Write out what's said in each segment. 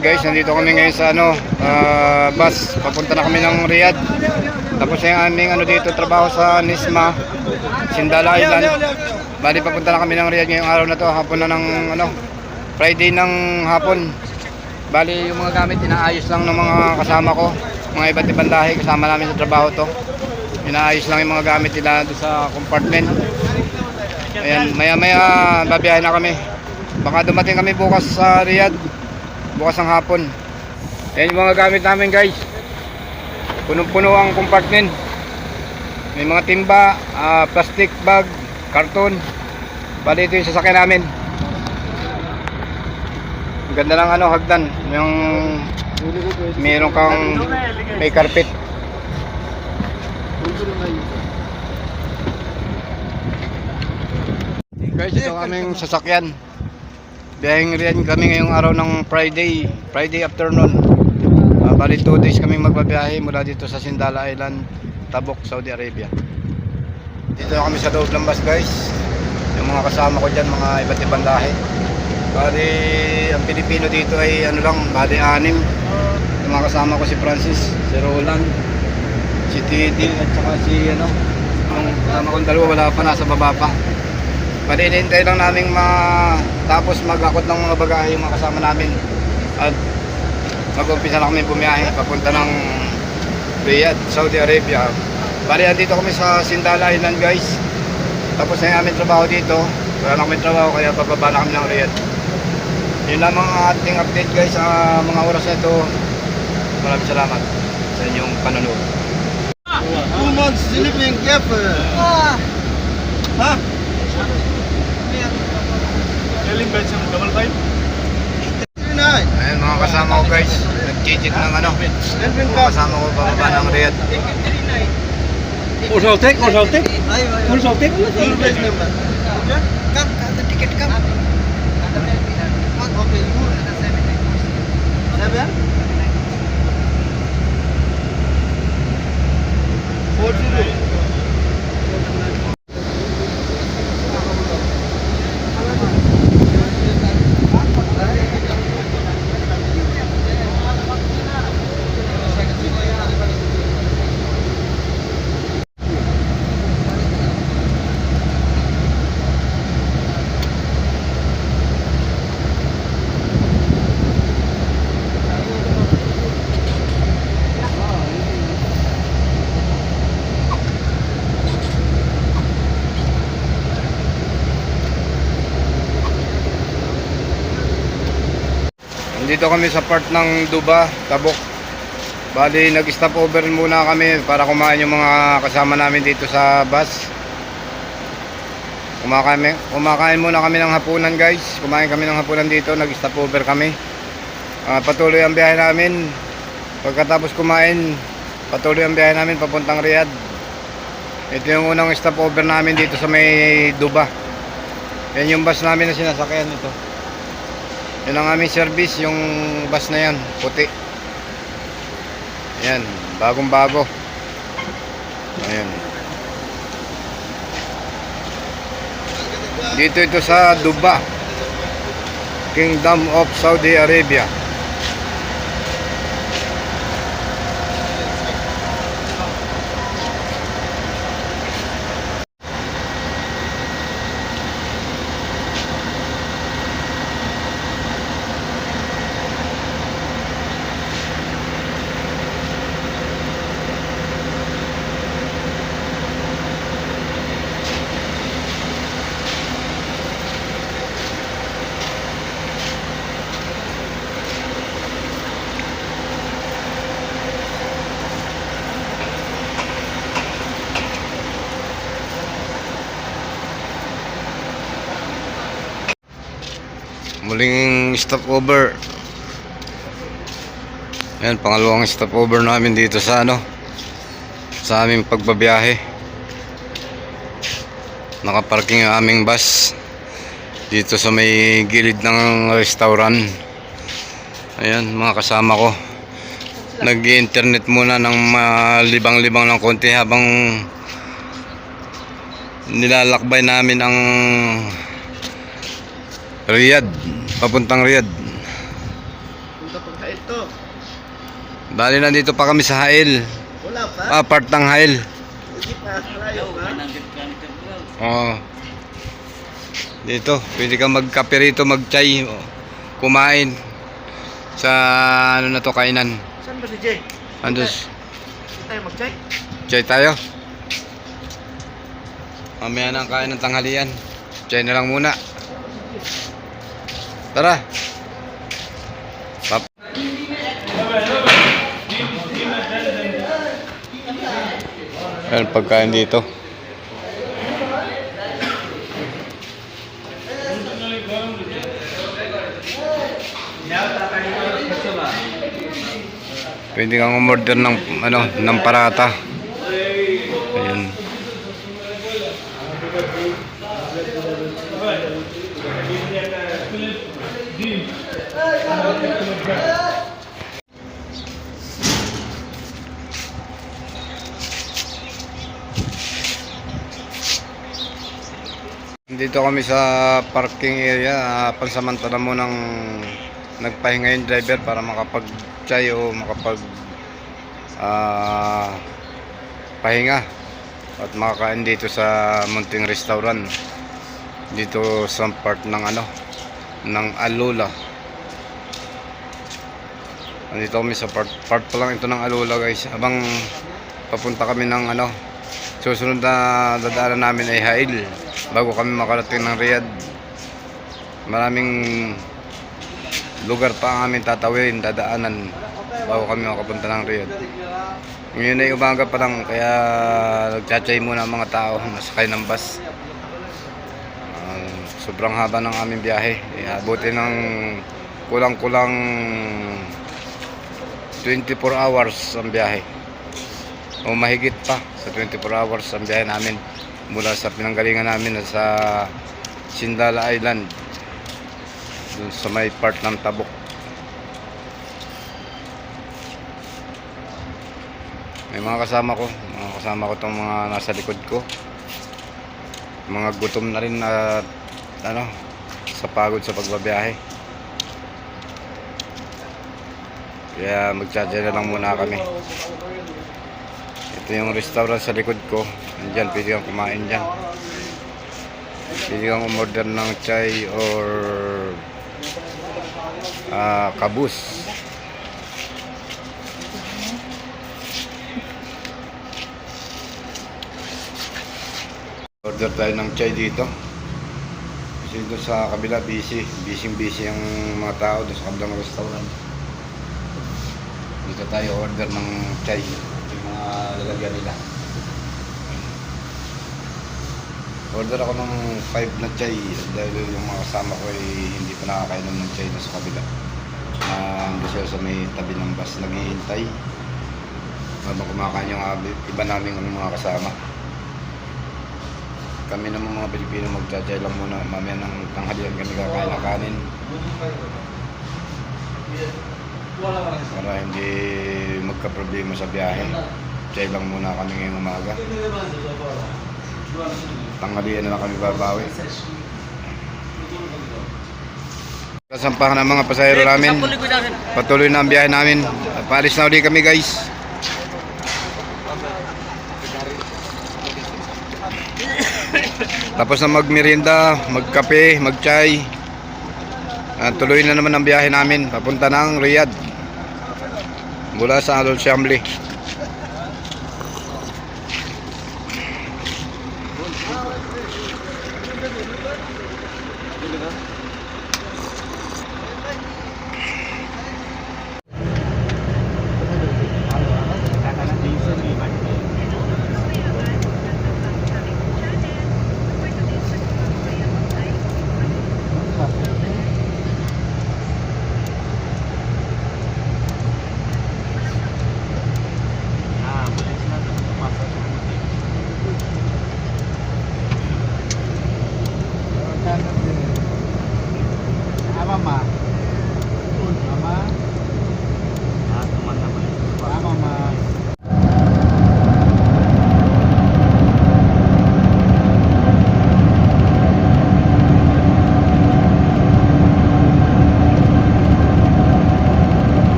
guys, nandito kami ngayon sa ano, ah, bus. Papunta na kami ng Riyadh. Tapos yung aming ano dito, trabaho sa Nisma, Sindala Island. Bali papunta na kami ng Riyadh ngayong araw na to, hapon na ng ano, Friday ng hapon. Bali yung mga gamit inaayos lang ng mga kasama ko, mga iba't ibang lahi kasama namin sa trabaho to. Inaayos lang yung mga gamit nila sa compartment. Ayan, maya maya babiyahin na kami. Baka dumating kami bukas sa Riyadh. Bukas ng hapon. Ayan yung mga gamit namin guys. Punong-puno ang compartment. May mga timba, ah, plastic bag, karton. Bali ito yung sasakyan namin. Ang ganda ng ano, hagdan. Yung meron kang may carpet. Guys, ito kaming sasakyan. Biyaheng riyan kami ngayong araw ng Friday, Friday afternoon. Uh, bali 2 days kami magbabiyahe mula dito sa Sindala Island, Tabuk, Saudi Arabia. Dito na kami sa loob ng bus guys. Yung mga kasama ko dyan, mga iba't ibang lahi. Bali, ang Pilipino dito ay ano lang, bali anim. Yung mga kasama ko si Francis, si Roland, si Titi, at saka si ano, yung kasama kong dalawa wala pa, nasa baba pa. Bali, inintay lang namin matapos mag-akot ng mga bagahe yung mga kasama namin. At mag-umpisa na kami bumiyahe papunta ng Riyadh, Saudi Arabia. Bali, andito kami sa Sindala Island guys. Tapos na yung aming trabaho dito. Wala na kami trabaho kaya bababa na kami ng Riyadh. Yun lamang ang ating update guys sa mga oras na ito. Maraming salamat sa inyong panonood. Two months sleeping careful. Huh? selling guys yung double. Ayun mga kasama ko guys, nag-check ng ano, kasama ko pababa ng Riyadh. Usaltek, usaltek, usaltek. Come, the ticket come. Okay, you the seven. Seven? Four zero. Nandito kami sa part ng Duba, Tabok. Bali, nag-stop over muna kami para kumain yung mga kasama namin dito sa bus. Kumakain, kumakain muna kami ng hapunan guys. Kumain kami ng hapunan dito, nag-stop over kami. Ah, patuloy ang biyahe namin. Pagkatapos kumain, patuloy ang biyahe namin papuntang Riyadh. Ito yung unang stop over namin dito sa may Duba. Yan yung bus namin na sinasakyan ito. Yan ang aming service, yung bus na yan, puti. Yan, bagong bago. Ayan. Dito ito sa Duba, Kingdom of Saudi Arabia. Muling stopover. Yan, pangalawang stopover namin dito sa ano, sa aming pagbabiyahe. Nakaparking ang aming bus dito sa may gilid ng restaurant. Ayan, mga kasama ko. Nag-internet muna ng malibang-libang ng konti habang nilalakbay namin ang Riyadh, papuntang Riyadh. Bali nandito pa kami sa Hail. Wala pa. Ah, part ng Hail. Hindi pa. Malayo pa. Oo. Dito, pwede kang magkape rito, magchay, o, kumain sa ano na to kainan. Saan ba si Jay? Andos, tayo mag-check? chay tayo. Mamaya na ang kain ng tanghalian. Chay na lang muna. Tara. Pap Ayan, pagkain dito. Pwede kang umorder ng ano, ng parata. Ayun. Dito kami sa parking area, uh, pansamantala mo ng nagpahinga yung driver para makapag-chay o makapag ah, pahinga at makakain dito sa munting restaurant. Dito sa part ng ano ng Alula Nandito kami sa part, part pa lang ito ng Alula guys. Habang papunta kami ng ano susunod na dadaanan namin ay Hail bago kami makarating ng Riyadh maraming lugar pa ang aming tatawin, dadaanan bago kami makapunta ng Riyadh. Ngayon ay umaga pa lang kaya nagchatchay muna ang mga tao nasakay ng bus. Ah, sobrang haba ng aming biyahe. Eh, abuti ng kulang-kulang 24 hours ang biyahe. O mahigit pa sa 24 hours ang biyahe namin mula sa pinanggalingan namin na sa Sindala Island dun sa may part ng Tabok. May mga kasama ko, mga kasama ko tong mga nasa likod ko. Mga gutom na rin na ano, sa pagod sa pagbabiyahe. Kaya magtsatsa na lang muna kami. Ito yung restaurant sa likod ko. Andyan, pwede kang kumain dyan. Pwede kang umorder ng chai or ah kabus. Order tayo ng chai dito. Kasi doon sa kabila busy. Busy busy ang mga tao doon sa kabilang restaurant. Dito tayo order ng chai. Lalagyan nila. Order ako ng 5 na chai dahil yung mga kasama ko ay hindi pa nakakainom ng chai na sa kabila. Uh, ando sila sa may tabi ng bus naghihintay. Habang kumakain yung iba namin mga kasama. Kami naman mga Pilipino magtsatsa lang muna. Mamaya ng tanghalian kami kakain ng kanin. Para hindi magka-problema sa biyahe. Tsay lang muna kami ngayong umaga. Tanghalian na lang kami babawi. Kasampahan ng mga pasahero namin. Patuloy na ang biyahe namin. At paalis na ulit kami guys. Tapos na magmerienda, magkape, magchay. At tuloy na naman ang biyahe namin papunta ng Riyadh. Mula sa Alol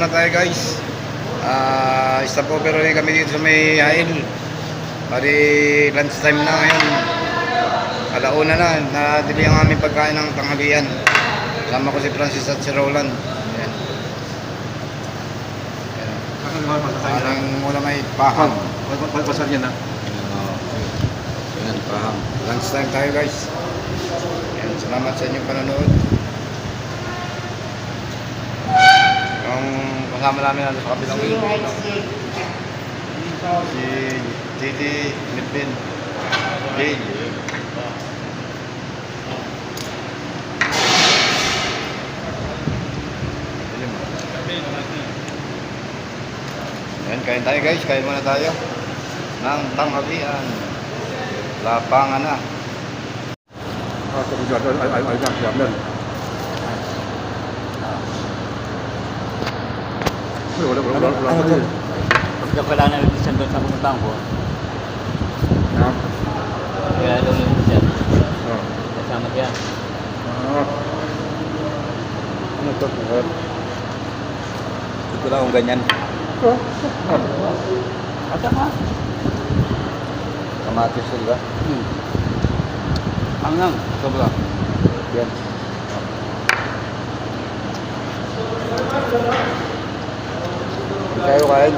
Shamli. tayo guys. Ah, stop over ulit kami dito sa may Hail. Pari lunch time na ngayon. Alauna na, nadili ang aming pagkain ng tanghalian. Kasama ko si Francis at si Roland. Ayan. Ayan. Akan naman masasaya. Anong ulam ay paham. Pasar niya na. Ayan, paham. Lunch time tayo guys. Ayan, salamat sa inyong panonood. Kasama namin nandun sa kabilang si Titi Milvin Jade. Ayan, kain tayo guys. Kain muna tayo. Ng tanghalian. Lapangan na. Ah, sa buwan ay ay ay ay ay. Wala wala wala wala. Ano to? Pagka pala na nag-isang doon sa pumuntahan ko, Ah. kaya doon yung isang Ah. kasama siya. Ah. Ano to? Ito lang kung ganyan. Oh. Ata ka? Kamatis sila. Hmm. Hanggang, sobra. Yan. Hindi kayo kain.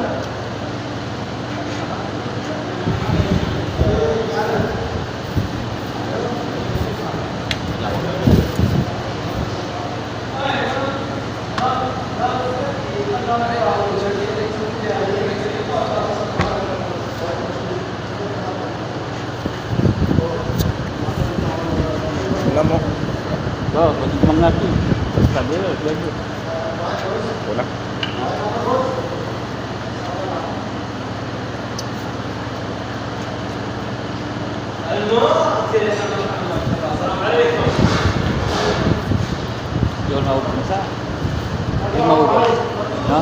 Alam mo, So, pwede kumang natin. Sabi yun, pwede. wala. Yun maubos na sa. Yung maubos. No?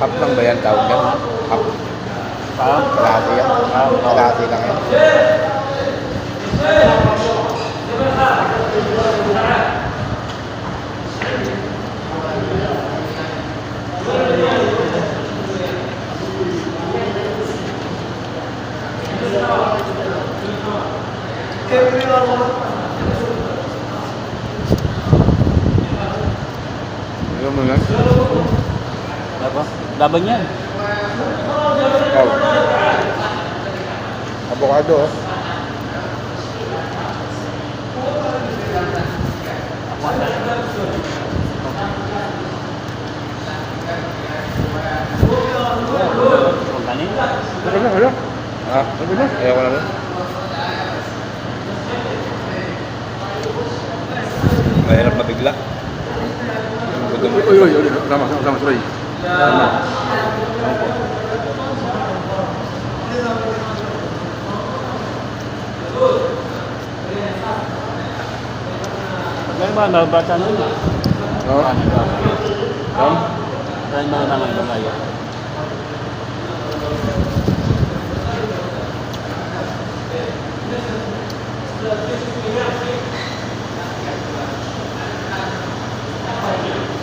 Hap lang ba yan tawag yan? Hap. Parang, Kalahati yan. Kalahati lang yan. Alam mo yan? Diba? Laban yan. Oh. Avocado. oh. Kung kanina. Ano na? Ano? Ah, ayaw ko na rin. Mahirap mabigla. Uy, uy, uy, uy, sama, sama, sama, sorry. Sama. Ganyan ba, nabata nun? Oh. Ano ba? Sam. Ganyan ba naman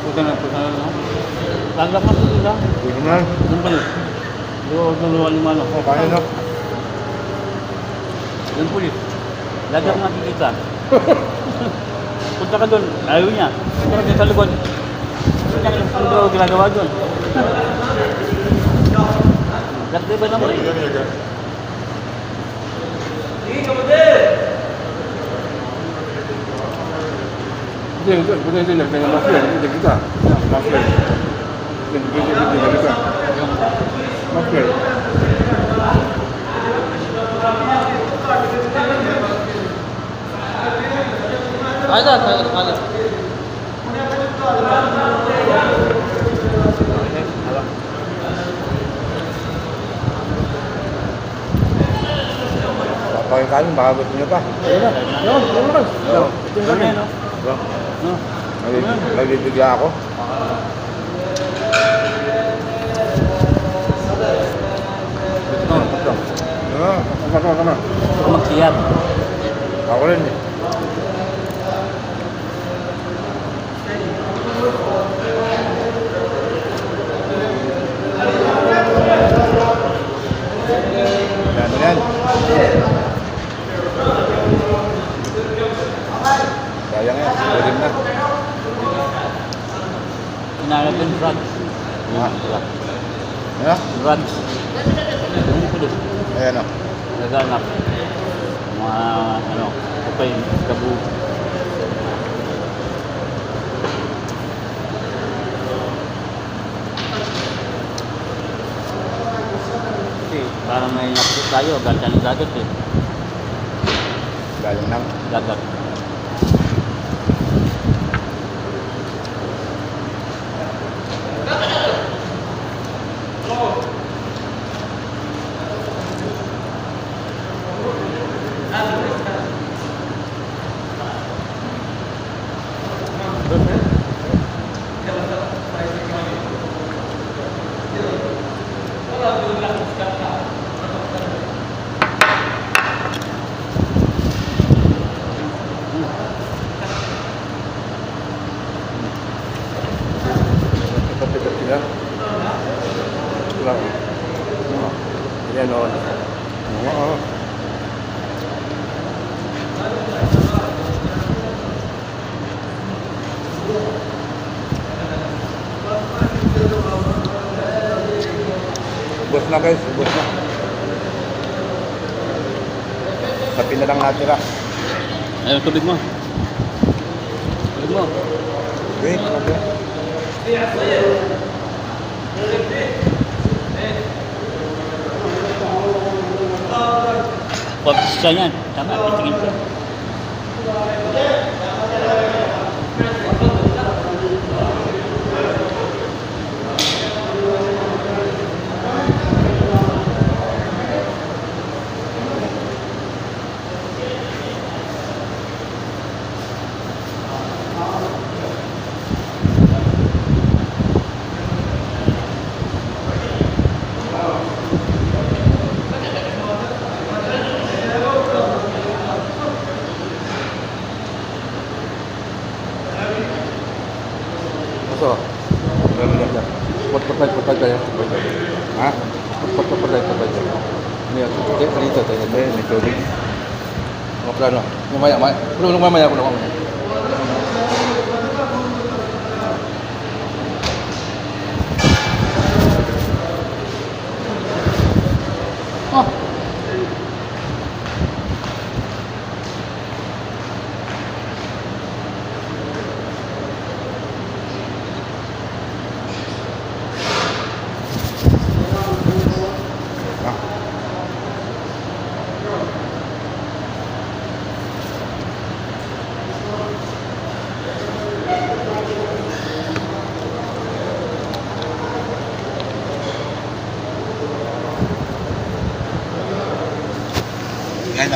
Punta na, punta na. no? Langgap mo dito lang. Hindi ko na. Doon pa yun. Doon, doon, doon, lima? Oh, kaya na. Doon po yun. Nga kikita. Punta ka doon. Ayaw niya. Punta ka doon sa likod. Punta ka doon. Ano daw ginagawa doon? Lahat ba naman? Hindi, hindi, Dzień dobry, budynek, dzień dobry, na chwilę, będzie gitar. Na chwilę. Dzień dobry, będzie gitar. Na chwilę. Ayda, ayda, ayda. Pakai kalung bagus punya pak. Ya, ya, ya. Tunggu dulu. Vâng. Diba? Nabib- Nabibigla ako. Ito, ito. Ah, tama, tama, tama. Huwag ka magsiyap. Ako rin eh. Yan, yan. Sayang yan, pwede na. Hinahanap yung drugs. Ah. Drugs. Ano? Drugs. Hindi ko din. Ayan o. Naghanap. Mga, ano, kapay, kabu. Kasi parang may nakikita tayo, ganda ng dagat eh. Galing nang. Dagat. Ipapikot sila. Wala ko. Ayan o. Oo. Ubus na guys, ubus na. Sabi na lang natira. Ayun, tubig mo. Tubig mo. Wait, okay. Pagkisa yan. Tama, pitingin ko. un meme de alguno.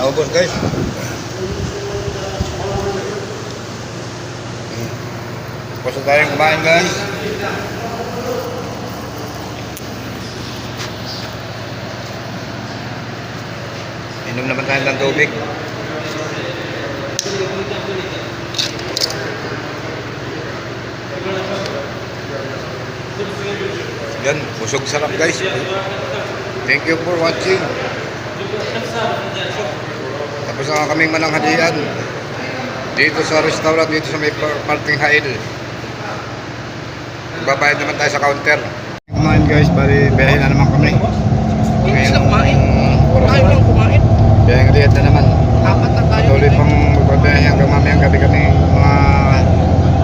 Naubos guys. Na tayong kumain guys. Inom naman tayo ng tubig. Yan, busog sarap guys. Thank you for watching. Na kaming mananghalian. Dito sa restaurant, dito sa may par- parking hail. Babayad naman tayo sa counter. Kumain guys, bali biyahe na naman kami. Hindi sila kumain. Ayaw lang kumain. Biyahe ngaliat na naman. Apat na tayo. Patuloy pang magbabiyahe hanggang mamayang gabi kami mga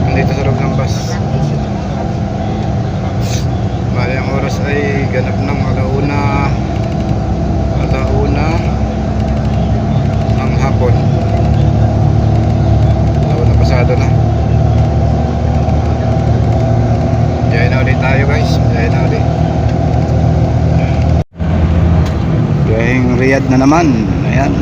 nandito sa loob ng bus. Bali ang oras ay ganap ng alauna alauna hapon. Alawa na pasado na. Biyahe na ulit tayo guys. Biyahe na ulit. Biyaheng riyad na naman. Ayan.